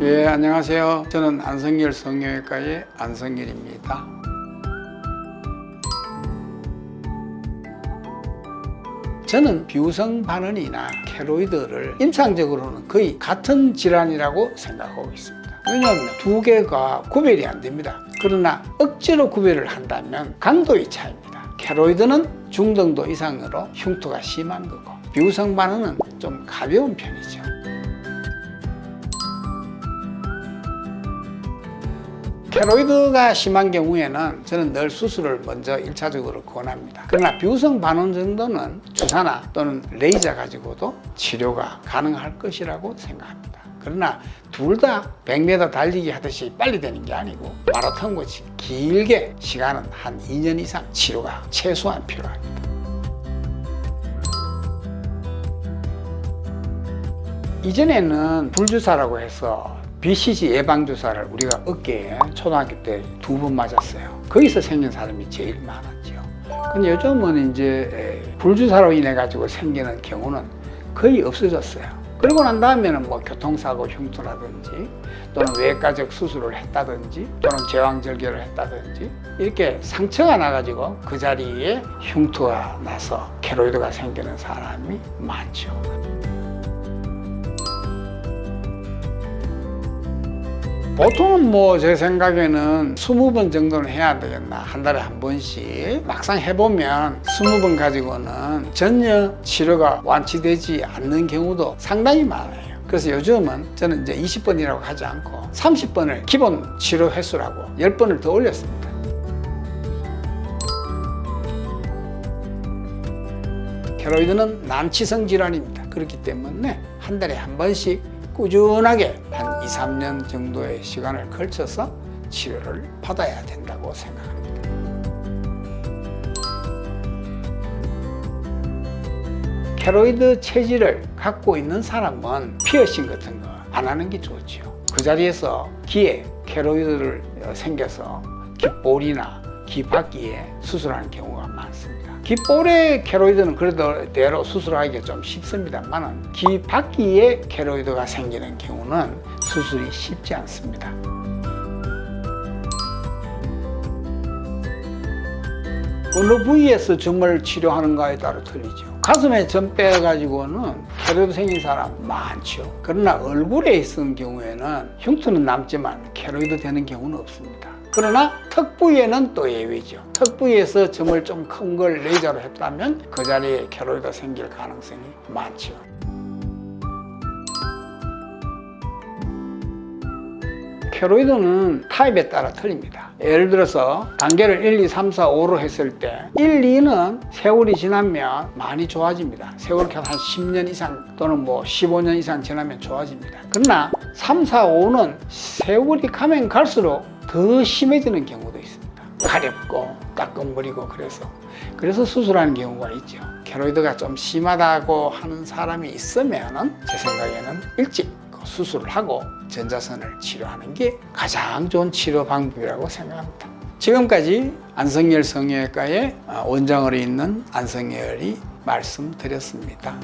예, 안녕하세요. 저는 안성열 성형외과의 안성열입니다. 저는 비우성 반언이나 케로이드를 임상적으로는 거의 같은 질환이라고 생각하고 있습니다. 왜냐하면 두 개가 구별이 안 됩니다. 그러나 억지로 구별을 한다면 강도의 차이입니다. 케로이드는 중등도 이상으로 흉터가 심한 거고 비우성 반언은 좀 가벼운 편이죠. 케로이드가 심한 경우에는 저는 늘 수술을 먼저 1차적으로 권합니다. 그러나 비우성 반응 정도는 주사나 또는 레이저 가지고도 치료가 가능할 것이라고 생각합니다. 그러나 둘 다 100m 달리기 하듯이 빨리 되는 게 아니고 마라톤 같이 길게 시간은 한 2년 이상 치료가 최소한 필요합니다. 이전에는 불주사라고 해서 BCG 예방주사를 우리가 어깨에 초등학교 때 두 번 맞았어요. 거기서 생긴 사람이 제일 많았죠. 근데 요즘은 이제 불주사로 인해 가지고 생기는 경우는 거의 없어졌어요. 그러고 난 다음에는 뭐 교통사고 흉터라든지 또는 외과적 수술을 했다든지 또는 제왕절개를 했다든지 이렇게 상처가 나가지고 그 자리에 흉터가 나서 케로이드가 생기는 사람이 많죠. 보통은 뭐 제 생각에는 20번 정도는 해야 되겠나. 한 달에 한 번씩. 막상 해보면 20번 가지고는 전혀 치료가 완치되지 않는 경우도 상당히 많아요. 그래서 요즘은 저는 이제 20번이라고 하지 않고 30번을 기본 치료 횟수라고 10번을 더 올렸습니다. 케로이드는 난치성 질환입니다. 그렇기 때문에 한 달에 한 번씩 꾸준하게 한 2, 3년 정도의 시간을 걸쳐서 치료를 받아야 된다고 생각합니다. 케로이드 체질을 갖고 있는 사람은 피어싱 같은 거 안 하는 게 좋죠. 그 자리에서 귀에 케로이드를 생겨서 귓볼이나 귀 밖기에 수술하는 경우가 많습니다. 귓볼의 케로이드는 그래도 대로 수술하기가 좀 쉽습니다만 귀 밖기에 케로이드가 생기는 경우는 수술이 쉽지 않습니다. 어느 부위에서 점을 치료하는가에 따라 틀리죠. 가슴에 점 빼가지고는 케로이드 생긴 사람 많죠. 그러나 얼굴에 있는 경우에는 흉터는 남지만 케로이드 되는 경우는 없습니다. 그러나 턱 부위에는 또 예외죠. 턱 부위에서 점을 좀 큰 걸 레이저로 했다면 그 자리에 케로이드 생길 가능성이 많죠. 케로이드는 타입에 따라 틀립니다. 예를 들어서 단계를 1, 2, 3, 4, 5로 했을 때 1, 2는 세월이 지나면 많이 좋아집니다. 세월이 한 10년 이상 또는 뭐 15년 이상 지나면 좋아집니다. 그러나 3, 4, 5는 세월이 가면 갈수록 더 심해지는 경우도 있습니다. 가렵고 따끔거리고 그래서 그래서 수술하는 경우가 있죠. 케로이드가 좀 심하다고 하는 사람이 있으면은 제 생각에는 일찍 그 수술을 하고 전자선을 치료하는 게 가장 좋은 치료 방법이라고 생각합니다. 지금까지 안성열 성형외과의 원장으로 있는 안성열이 말씀드렸습니다.